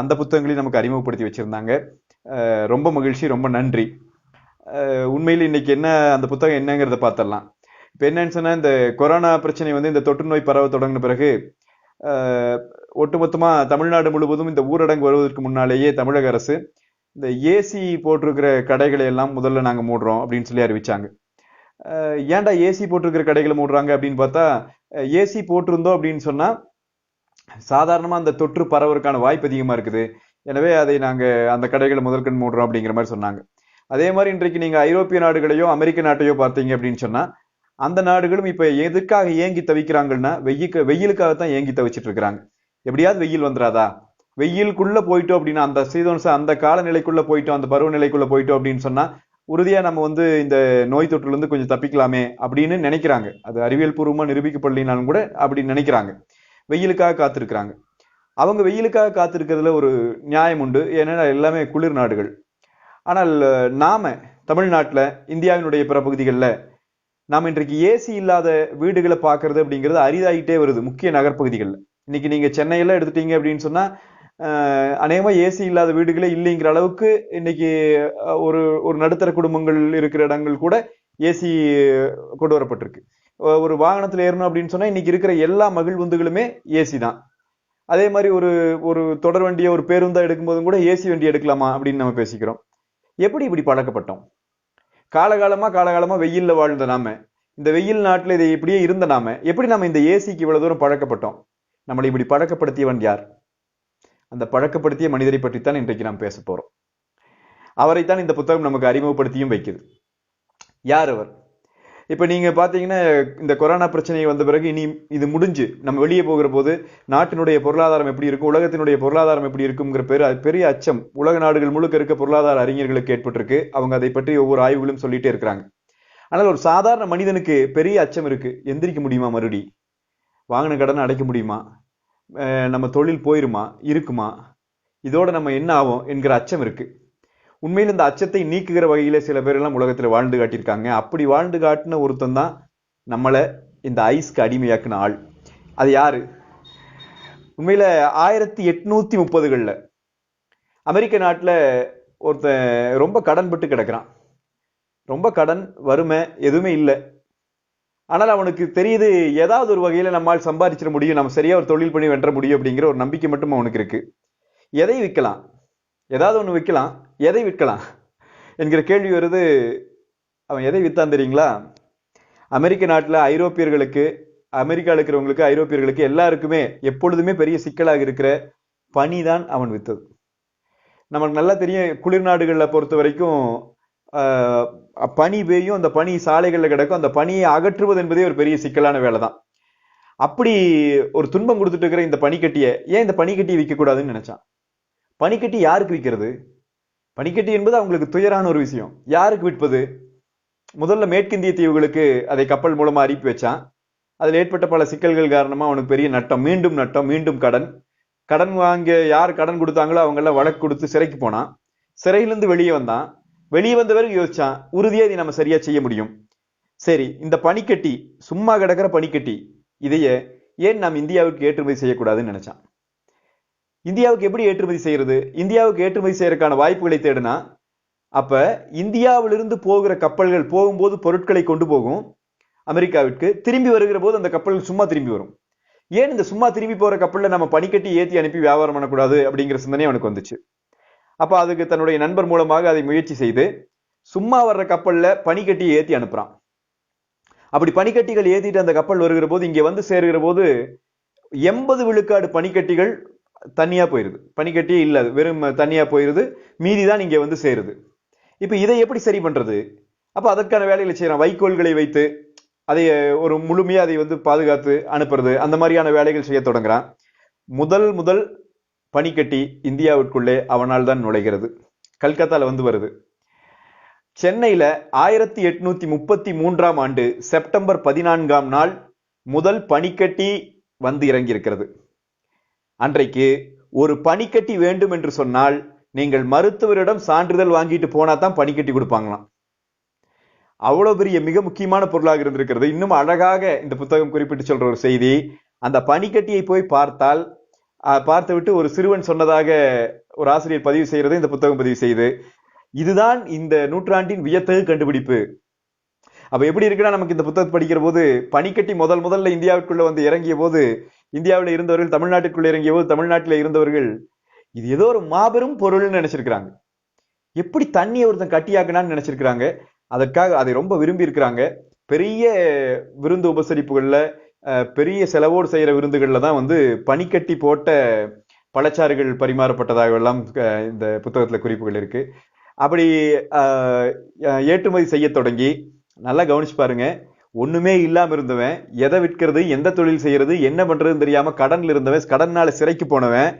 அந்த புத்தகங்களையும் நமக்கு அறிமுகப்படுத்தி வச்சிருந்தாங்க. ரொம்ப மகிழ்ச்சி ரொம்ப நன்றி. உண்மையில் இன்னைக்கு என்ன அந்த புத்தகம் என்னங்கிறத பார்த்துடலாம். இப்போ என்னன்னு சொன்னால் இந்த கொரோனா பிரச்சனை வந்து இந்த தொற்று நோய் பரவ தொடங்கின பிறகு ஒட்டுமொத்தமாக தமிழ்நாடு முழுவதும் இந்த ஊரடங்கு வருவதற்கு முன்னாலேயே தமிழக அரசு இந்த ஏசி போட்டிருக்கிற கடைகளை எல்லாம் முதல்ல நாங்கள் மூடுறோம் அப்படின்னு சொல்லி அறிவிச்சாங்க. ஏன்டா ஏசி போட்டிருக்கிற கடைகளை மூடுறாங்க அப்படின்னு பார்த்தா ஏசி போட்டிருந்தோம் அப்படின்னு சொன்னால் சாதாரணமாக அந்த தொற்று பரவறதுக்கான வாய்ப்பு அதிகமாக இருக்குது. எனவே அதை நாங்கள் அந்த கடைகளை முதல்கண் மூடுறோம் அப்படிங்கிற மாதிரி சொன்னாங்க. அதே மாதிரி இன்றைக்கு நீங்கள் ஐரோப்பிய நாடுகளையோ அமெரிக்க நாட்டையோ பார்த்தீங்க அப்படின்னு சொன்னால் அந்த நாடுகளும் இப்போ எதுக்காக ஏங்கி தவிக்கிறாங்கன்னா வெய்யுக்கு வெயிலுக்காகத்தான் ஏங்கி தவிச்சிட்டு இருக்கிறாங்க எப்படியாவது வெயில் வந்துடாதா வெயிலுக்குள்ளே போயிட்டோம் அப்படின்னா அந்த சீதோன் அந்த காலநிலைக்குள்ளே போயிட்டோம் அந்த பருவநிலைக்குள்ளே போயிட்டோம் அப்படின்னு சொன்னால் உறுதியாக நம்ம வந்து இந்த நோய் தொற்றுலேருந்து கொஞ்சம் தப்பிக்கலாமே அப்படின்னு நினைக்கிறாங்க. அது அறிவியல் பூர்வமாக நிரூபிக்கப்படலினாலும் கூட அப்படின்னு நினைக்கிறாங்க. வெயிலுக்காக காத்திருக்கிறாங்க. அவங்க வெயிலுக்காக காத்திருக்கிறதுல ஒரு நியாயம் உண்டு. ஏன்னா எல்லாமே குளிர் நாடுகள். ஆனால் நாம தமிழ்நாட்டில் இந்தியாவினுடைய பிற பகுதிகளில் நாம் இன்றைக்கு ஏசி இல்லாத வீடுகளை பார்க்கறது அப்படிங்கிறது அரிதாயிட்டே வருது முக்கிய நகர்ப்பகுதிகளில். இன்னைக்கு நீங்கள் சென்னையெல்லாம் எடுத்துட்டீங்க அப்படின்னு சொன்னால் அநேகமாக ஏசி இல்லாத வீடுகளே இல்லைங்கிற அளவுக்கு இன்னைக்கு ஒரு ஒரு நடுத்தர குடும்பங்கள் இருக்கிற இடங்கள் கூட ஏசி கொண்டு வரப்பட்டிருக்கு. ஒரு வாகனத்தில் ஏறணும் அப்படின்னு சொன்னால் இன்னைக்கு இருக்கிற எல்லா மகிழ்வுந்துகளுமே ஏசி தான். அதே மாதிரி ஒரு ஒரு தொடர் வண்டியை ஒரு பேருந்தா எடுக்கும்போதும் கூட ஏசி வண்டி எடுக்கலாமா அப்படின்னு நம்ம பேசிக்கிறோம். எப்படி இப்படி பழக்கப்பட்டோம்? காலகாலமாக காலகாலமாக வெயில்ல வாழ்ந்த நாம இந்த வெயில் நாட்டில் இதை இப்படியே இருந்த நாம எப்படி நம்ம இந்த ஏசிக்கு இவ்வளோ தூரம் பழக்கப்பட்டோம்? நம்மளை இப்படி பழக்கப்படுத்தியவன் யார்? அந்த பழக்கப்படுத்திய மனிதரை பற்றித்தான் இன்றைக்கு நாம் பேச போகிறோம் அவரைத்தான் இந்த புத்தகம் நமக்கு அறிமுகப்படுத்தியும் வைக்குது. யார் அவர்? இப்போ நீங்கள் பார்த்தீங்கன்னா இந்த கொரோனா பிரச்சனை வந்த பிறகு இனி இது முடிஞ்சு நம்ம வெளியே போகிற போது நாட்டினுடைய பொருளாதாரம் எப்படி இருக்கும் உலகத்தினுடைய பொருளாதாரம் எப்படி இருக்குங்கிற பெரு பெரிய அச்சம் உலக நாடுகள் முழுக்க இருக்க பொருளாதார அறிஞர்களுக்கு ஏற்பட்டிருக்கு. அவங்க அதை பற்றி ஒவ்வொரு ஆய்வுகளும் சொல்லிட்டே இருக்கிறாங்க. ஆனால் ஒரு சாதாரண மனிதனுக்கு பெரிய அச்சம் இருக்கு. எந்திரிக்க முடியுமா மறுபடி? வாங்கின கடன் அடைக்க முடியுமா? நம்ம தொழில் போயிருமா? இருக்குமா? இதோட நம்ம என்ன ஆகும் என்கிற அச்சம் இருக்குது உண்மையில் இந்த அச்சத்தை நீக்குகிற வகையில சில பேர் எல்லாம் உலகத்துல வாழ்ந்து காட்டியிருக்காங்க. அப்படி வாழ்ந்து காட்டின ஒருத்தன் தான் நம்மளை இந்த ஐஸ்க்கு அடிமையாக்குன ஆள். அது யாரு? உண்மையில ஆயிரத்தி எட்நூத்தி முப்பதுகளில் அமெரிக்க நாட்டில் ஒருத்தன் ரொம்ப கடன்பட்டு கிடக்குறான். ரொம்ப கடன் வறுமை எதுவுமே இல்லை. ஆனால் அவனுக்கு தெரியுது ஏதாவது ஒரு வகையில் நம்மால் சம்பாதிச்சிட முடியும் நம்ம சரியாக ஒரு தொழில் பண்ணி வென்ற முடியும் அப்படிங்கிற ஒரு நம்பிக்கை மட்டும் அவனுக்கு இருக்கு. எதை விற்கலாம் ஏதாவது ஒன்று விற்கலாம் எதை விற்கலாம்? என்கிற கேள்வி வருது. அவன் எதை வித்தான் தெரியுங்களா? அமெரிக்க நாட்டுல ஐரோப்பியர்களுக்கு அமெரிக்காவில் இருக்கிறவங்களுக்கு ஐரோப்பியர்களுக்கு எல்லாருக்குமே எப்பொழுதுமே பெரிய சிக்கலாக இருக்கிற பனி தான் அவன் வித்தது. நமக்கு நல்லா தெரியும் குளிர் நாடுகளில் பொறுத்த வரைக்கும் ஆஹ், பனி பெய்யும் அந்த பனி சாலைகளில் கிடக்கும் அந்த பனியை அகற்றுவது என்பதே ஒரு பெரிய சிக்கலான வேலை தான். அப்படி ஒரு துன்பம் கொடுத்துட்டு இருக்கிற இந்த பனிக்கட்டியை ஏன் இந்த பனிக்கட்டியை விற்கக்கூடாதுன்னு நினைச்சான்? பனிக்கட்டி யாருக்கு விற்கிறது பனிக்கட்டி என்பது அவங்களுக்கு துயரான ஒரு விஷயம். யாருக்கு விற்பது? முதல்ல மேற்கிந்திய தீவுகளுக்கு அதை கப்பல் மூலமாக அனுப்பி வச்சான். அதில் ஏற்பட்ட பல சிக்கல்கள் காரணமாக அவனுக்கு பெரிய நட்டம் மீண்டும் நட்டம் மீண்டும் கடன். கடன் வாங்க யார் கடன் கொடுத்தாங்களோ அவங்களாம் வழக்கு கொடுத்து சிறைக்கு போனான். சிறையிலேருந்து வெளியே வந்தான். வெளியே வந்த பிறகு யோசிச்சான் உறுதியாக இதை நம்ம சரியாக செய்ய முடியும்? சரி இந்த பனிக்கட்டி சும்மா கிடக்கிற பனிக்கட்டி இதையே ஏன் நாம் இந்தியாவுக்கு ஏற்றுமதி செய்யக்கூடாதுன்னு நினைச்சான். இந்தியாவுக்கு எப்படி ஏற்றுமதி செய்யறது? இந்தியாவுக்கு ஏற்றுமதி செய்யறதுக்கான வாய்ப்புகளை தேடினா அப்ப இந்தியாவிலிருந்து போகிற கப்பல்கள் போகும்போது பொருட்களை கொண்டு போகும். அமெரிக்காவிற்கு திரும்பி வருகிற போது அந்த கப்பல்கள் சும்மா திரும்பி வரும். ஏன் இந்த சும்மா திரும்பி போகிற கப்பலில் நம்ம பனிக்கட்டி ஏற்றி அனுப்பி வியாபாரம் பண்ணக்கூடாது அப்படிங்கிற சிந்தனை அவனுக்கு வந்துச்சு. அப்போ அதுக்கு தன்னுடைய நண்பர் மூலமாக அதை முயற்சி செய்து சும்மா வர்ற கப்பலில் பனிக்கட்டி ஏற்றி அனுப்புகிறான் அப்படி பனிக்கட்டிகள் ஏற்றிட்டு அந்த கப்பல் வருகிற போது இங்கே வந்து சேருகிற போது எண்பது விழுக்காடு பனிக்கட்டிகள் தனியாக போயிடுது பனிக்கட்டியே இல்லை அது வெறும் தனியாக போயிடுது மீதி தான் இங்கே வந்து சேருது. இப்போ இதை எப்படி சரி பண்ணுறது அப்போ அதற்கான வேலைகளை செய்கிறான் வைக்கோல்களை வைத்து அதை ஒரு முழுமையாக அதை வந்து பாதுகாத்து அனுப்புறது அந்த மாதிரியான வேலைகள் செய்ய தொடங்குறான். முதல் முதல் பனிக்கட்டி இந்தியாவிற்குள்ளே அவனால் தான் நுழைகிறது. கல்கத்தாவில் வந்து வருது. சென்னையில் ஆயிரத்தி எட்நூத்தி முப்பத்தி மூன்றாம் ஆண்டு செப்டம்பர் பதினான்காம் நாள் முதல் பனிக்கட்டி வந்து இறங்கி இருக்கிறது அன்றைக்கு ஒரு பனிக்கட்டி வேண்டும் என்று சொன்னால் நீங்கள் மருத்துவரிடம் சான்றிதழ் வாங்கிட்டு போனா தான் பனிக்கட்டி கொடுப்பாங்களாம். அவ்வளவு பெரிய மிக முக்கியமான பொருளாக இருந்திருக்கிறது. இன்னும் அழகாக இந்த புத்தகம் குறிப்பிட்டு சொல்ற ஒரு செய்தி. அந்த பனிக்கட்டியை போய் பார்த்தால் அஹ், ஒரு சிறுவன் சொன்னதாக ஒரு ஆசிரியர் பதிவு செய்யறது இந்த புத்தகம் பதிவு செய்து இதுதான் இந்த நூற்றாண்டின் வியத்தகு கண்டுபிடிப்பு. அப்ப எப்படி இருக்குன்னா நமக்கு இந்த புத்தகத்தை படிக்கிற போது பனிக்கட்டி முதல் முதல்ல இந்தியாவுக்குள்ள வந்து இறங்கிய போது இந்தியாவில் இருந்தவர்கள் தமிழ்நாட்டுக்குள்ள இறங்கிய போது தமிழ்நாட்டில் இருந்தவர்கள் இது ஏதோ ஒரு மாபெரும் பொருள்னு நினைச்சிருக்கிறாங்க. எப்படி தண்ணியை ஒருத்தன் கட்டியாக்குனான்னு நினைச்சிருக்கிறாங்க. அதற்காக அதை ரொம்ப விரும்பி இருக்கிறாங்க பெரிய விருந்து உபசரிப்புகள்ல பெரிய செலவோடு செய்கிற விருந்துகளில் தான் வந்து பனிக்கட்டி போட்ட பழச்சாறுகள் பரிமாறப்பட்டதாக எல்லாம் இந்த புத்தகத்தில் குறிப்புகள் இருக்கு. அப்படி ஏற்றுமதி செய்ய தொடங்கி நல்லா கவனிச்சு பாருங்க. ஒண்ணுமே இல்லாம இருந்தவன் எதை விற்கிறது எந்த தொழில் செய்யறது என்ன பண்றதுன்னு தெரியாம கடன்ல இருந்தவன் கடன்னால சிறைக்கு போனவன்.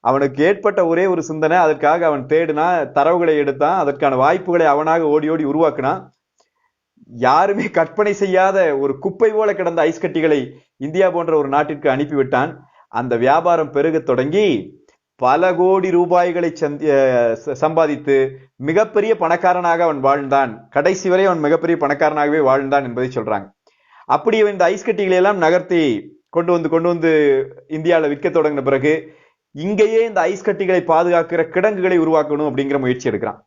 அவனுக்கு ஏற்பட்ட ஒரே ஒரு சிந்தனை அதற்காக அவன் தேடினா தரவுகளை எடுத்தான் அதற்கான வாய்ப்புகளை அவனாக ஓடி ஓடி உருவாக்கினான். யாருமே கற்பனை செய்யாத ஒரு குப்பை போல கிடந்த ஐஸ் கட்டிகளை இந்தியா போன்ற ஒரு நாட்டிற்கு அனுப்பிவிட்டான். அந்த வியாபாரம் பெருகத் தொடங்கி பல கோடி ரூபாய்களை சந்தி- ச- சம்பாதித்து மிகப்பெரிய பணக்காரனாக அவன் வாழ்ந்தான். கடைசி வரை அவன் மிகப்பெரிய பணக்காரனாகவே வாழ்ந்தான் என்பதை சொல்றாங்க. அப்படி இந்த ஐஸ் கட்டிகளை எல்லாம் நகர்த்தி கொண்டு வந்து கொண்டு வந்து இந்தியாவில் விற்க தொடங்கின பிறகு இங்கேயே இந்த ஐஸ் கட்டிகளை பாதுகாக்கிற கிடங்குகளை உருவாக்கணும் அப்படிங்கிற முயற்சி எடுக்கிறான்.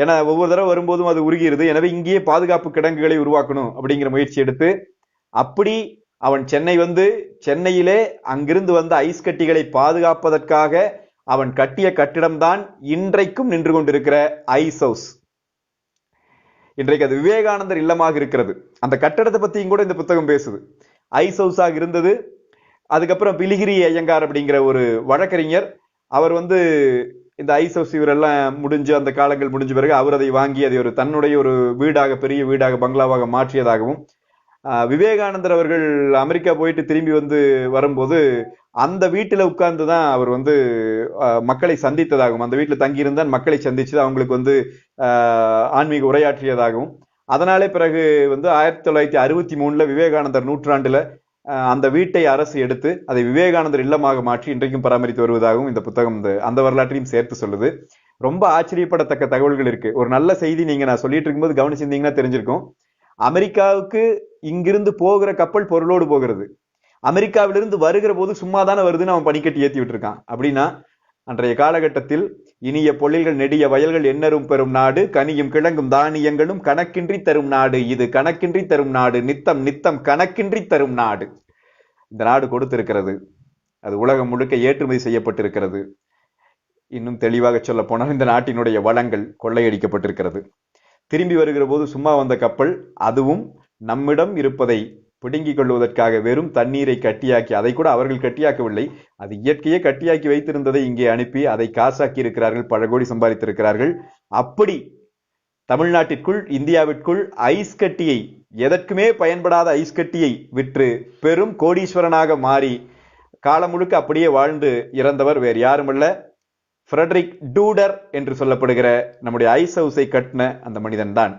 ஏன்னா ஒவ்வொரு தடவை வரும்போதும் அது உருகிறது எனவே இங்கேயே பாதுகாப்பு கிடங்குகளை உருவாக்கணும் அப்படிங்கிற முயற்சி எடுத்து அப்படி அவன் சென்னை வந்து சென்னையிலே அங்கிருந்து வந்த ஐஸ் கட்டிகளை பாதுகாப்பதற்காக அவன் கட்டிய கட்டிடம்தான் இன்றைக்கும் நின்று கொண்டிருக்கிற ஐஸ் ஹவுஸ். இன்றைக்கு அது விவேகானந்தர் இல்லமாக இருக்கிறது. அந்த கட்டடத்தை பத்தியும் கூட இந்த புத்தகம் பேசுது. ஐஸ் ஹவுஸாக இருந்தது. அதுக்கப்புறம் பிலிகிரி ஐயங்கார் அப்படிங்கிற ஒரு வழக்கறிஞர் அவர் வந்து இந்த ஐஸ் ஹவுஸ் இவரெல்லாம் முடிஞ்சு அந்த காலங்கள் முடிஞ்ச பிறகு அவர் அதை வாங்கி அதை ஒரு தன்னுடைய ஒரு வீடாக பெரிய வீடாக பங்களாவாக மாற்றியதாகவும் விவேகானந்தர் அவர்கள் அமெரிக்கா போயிட்டு திரும்பி வந்து வரும்போது அந்த வீட்டில் உட்கார்ந்து தான் அவர் வந்து மக்களை சந்தித்ததாகவும் அந்த வீட்டில் தங்கியிருந்தால் மக்களை சந்திச்சு அவங்களுக்கு வந்து ஆன்மீக உரையாற்றியதாகவும். அதனாலே பிறகு வந்து ஆயிரத்தி தொள்ளாயிரத்தி அறுபத்தி மூணில் விவேகானந்தர் நூற்றாண்டில் அந்த வீட்டை அரசு எடுத்து அதை விவேகானந்தர் இல்லமாக மாற்றி இன்றைக்கும் பராமரித்து வருவதாகவும் இந்த புத்தகம் இந்த அந்த வரலாற்றையும் சேர்த்து சொல்லுது. ரொம்ப ஆச்சரியப்படத்தக்க தகவல்கள் இருக்கு. ஒரு நல்ல செய்தி நீங்க நான் சொல்லிட்டு இருக்கும்போது கவனிச்சிருந்தீங்கன்னா தெரிஞ்சிருக்கும். அமெரிக்காவுக்கு இங்கிருந்து போகிற கப்பல் பொருளோடு போகிறது. அமெரிக்காவிலிருந்து வருகிற போது சும்மா தானே வருதுன்னு அவன் பனிக்கட்டி ஏத்தி விட்டுருக்கான். அப்படின்னா அன்றைய காலகட்டத்தில் இனிய பொழில்கள் நெடிய வயல்கள் எண்ணரும் பெறும் நாடு கனியும் கிழங்கும் தானியங்களும் கணக்கின்றி தரும் நாடு இது கணக்கின்றி தரும் நாடு நித்தம் நித்தம் கணக்கின்றி தரும் நாடு. இந்த நாடு கொடுத்திருக்கிறது. அது உலகம் முழுக்க ஏற்றுமதி செய்யப்பட்டிருக்கிறது. இன்னும் தெளிவாக சொல்ல போனால் இந்த நாட்டினுடைய வளங்கள் கொள்ளையடிக்கப்பட்டிருக்கிறது. திரும்பி வருகிற போது சும்மா வந்த கப்பல் அதுவும் நம்மிடம் இருப்பதை பிடுங்கிக் கொள்வதற்காக வெறும் தண்ணீரை கட்டியாக்கி அதை கூட அவர்கள் கட்டியாக்கவில்லை. அது இயற்கையே கட்டியாக்கி வைத்திருந்ததை இங்கே அனுப்பி அதை காசாக்கி இருக்கிறார்கள் பல கோடி சம்பாதித்திருக்கிறார்கள். அப்படி தமிழ்நாட்டிற்குள் இந்தியாவிற்குள் ஐஸ் கட்டியை எதற்குமே பயன்படாத ஐஸ் கட்டியை விற்று பெரும் கோடீஸ்வரனாக மாறி காலம் முழுக்க அப்படியே வாழ்ந்து இறந்தவர் வேறு யாருமல்ல. ஃப்ரெட்ரிக் டூடர் என்று சொல்லப்படுகிற நம்முடைய ஐஸ் ஹவுஸை கட்டின அந்த மனிதன் தான்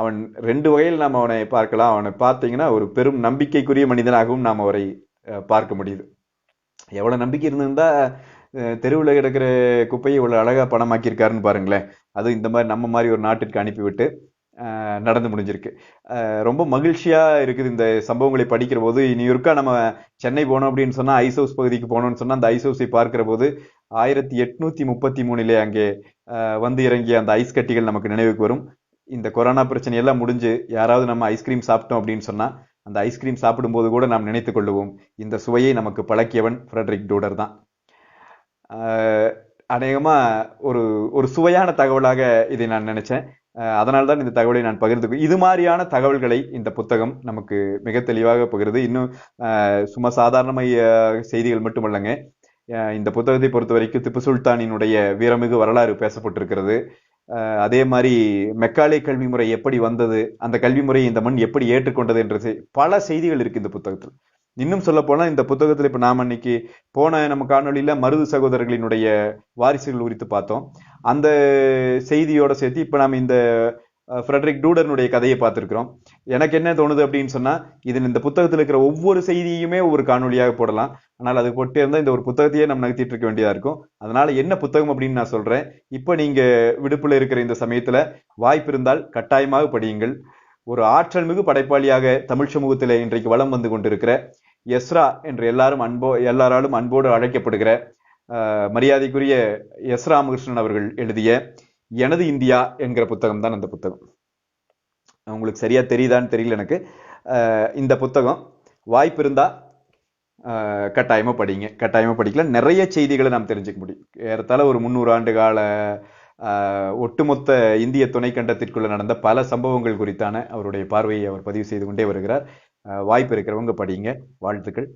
அவன் ரெண்டு வகையில் நாம் அவனை பார்க்கலாம். அவனை பார்த்தீங்கன்னா ஒரு பெரும் நம்பிக்கைக்குரிய மனிதனாகவும் நாம் அவரை பார்க்க முடியுது. எவ்வளோ நம்பிக்கை இருந்திருந்தா தெருவில் கிடக்கிற குப்பையை இவ்வளோ அழகாக பணமாக்கியிருக்காருன்னு பாருங்களேன். அது இந்த மாதிரி நம்ம மாதிரி ஒரு நாட்டிற்கு அனுப்பிவிட்டு நடந்து முடிஞ்சிருக்கு. ரொம்ப மகிழ்ச்சியாக இருக்குது இந்த சம்பவங்களை படிக்கிற போது இனி நம்ம சென்னை போனோம் அப்படின்னு சொன்னால் ஐஸ் ஹவுஸ் பகுதிக்கு போனோம்னு சொன்னால் அந்த ஐஸ் ஹவுஸை பார்க்குற போது ஆயிரத்தி எட்நூற்றி முப்பத்தி மூணுலே அங்கே வந்து இறங்கிய அந்த ஐஸ் கட்டிகள் நமக்கு நினைவுக்கு வரும். இந்த கொரோனா பிரச்சனை எல்லாம் முடிஞ்சு யாராவது நம்ம ஐஸ்கிரீம் சாப்பிட்டோம் அப்படின்னு சொன்னால் அந்த ஐஸ்கிரீம் சாப்பிடும்போது கூட நாம் நினைத்து கொள்ளுவோம் இந்த சுவையை நமக்கு பழக்கியவன் ஃப்ரெட்ரிக் டூடர் தான். அநேகமாக ஒரு ஒரு சுவையான தகவலாக இதை நான் நினச்சேன். அதனால் தான் இந்த தகவலை நான் பகிர்ந்து இது மாதிரியான தகவல்களை இந்த புத்தகம் நமக்கு மிக தெளிவாக பகிர்ந்து இன்னும் சும்மா சாதாரண செய்திகள் மட்டுமல்லங்க. இந்த புத்தகத்தை பொறுத்த வரைக்கும் திப்பு சுல்தானினுடைய வீரமிகு வரலாறு பேசப்பட்டிருக்கிறது. அதே மாதிரி மெக்காலே கல்வி முறை எப்படி வந்தது அந்த கல்வி முறையை இந்த மண் எப்படி ஏற்றுக்கொண்டது என்ற பல செய்திகள் இருக்கு இந்த புத்தகத்தில். இன்னும் சொல்ல போனால் இந்த புத்தகத்தில் இப்போ நாம இன்னைக்கு போன நம்ம காணொலியில் மருது சகோதரர்களினுடைய வாரிசுகள் குறித்து பார்த்தோம். அந்த செய்தியோட சேர்த்து இப்போ நாம் இந்த ஃப்ரெட்ரிக் டூடனுடைய கதையை பார்த்துருக்குறோம். எனக்கு என்ன தோணுது அப்படின்னு சொன்னால் இது இந்த புத்தகத்தில் இருக்கிற ஒவ்வொரு செய்தியுமே ஒரு காணொலியாக போடலாம். ஆனால் அது போட்டே இருந்தால் இந்த ஒரு புத்தகத்தையே நம்ம நகர்த்திட்டு இருக்க வேண்டியதாக இருக்கும். அதனால் என்ன புத்தகம் அப்படின்னு நான் சொல்கிறேன் இப்போ நீங்கள் விடுப்பில் இருக்கிற இந்த சமயத்தில் வாய்ப்பு இருந்தால் கட்டாயமாக படியுங்கள். ஒரு ஆற்றல் மிகு படைப்பாளியாக தமிழ் சமூகத்தில் இன்றைக்கு வலம் வந்து கொண்டிருக்கிற எஸ்ரா என்று எல்லாரும் அன்போ எல்லாராலும் அன்போடு அழைக்கப்படுகிற மரியாதைக்குரிய எஸ் ராமகிருஷ்ணன் அவர்கள் எழுதிய எனது இந்தியா என்கிற புத்தகம் தான் அந்த புத்தகம். உங்களுக்கு சரியா தெரியுதான்னு தெரியல எனக்கு. இந்த புத்தகம் வாய்ப்பு இருந்தால் கட்டாயமாக படிங்க. கட்டாயமாக படிக்கலாம் நிறைய செய்திகளை நாம் தெரிஞ்சுக்க முடியும். ஏறத்தாழ ஒரு முந்நூறு ஆண்டு கால ஒட்டுமொத்த இந்திய துணைக்கண்டத்திற்குள்ள நடந்த பல சம்பவங்கள் குறித்தான அவருடைய பார்வையை அவர் பதிவு செய்து கொண்டே வருகிறார். வாய்ப்பு இருக்கிறவங்க படிங்க. வாழ்த்துக்கள்.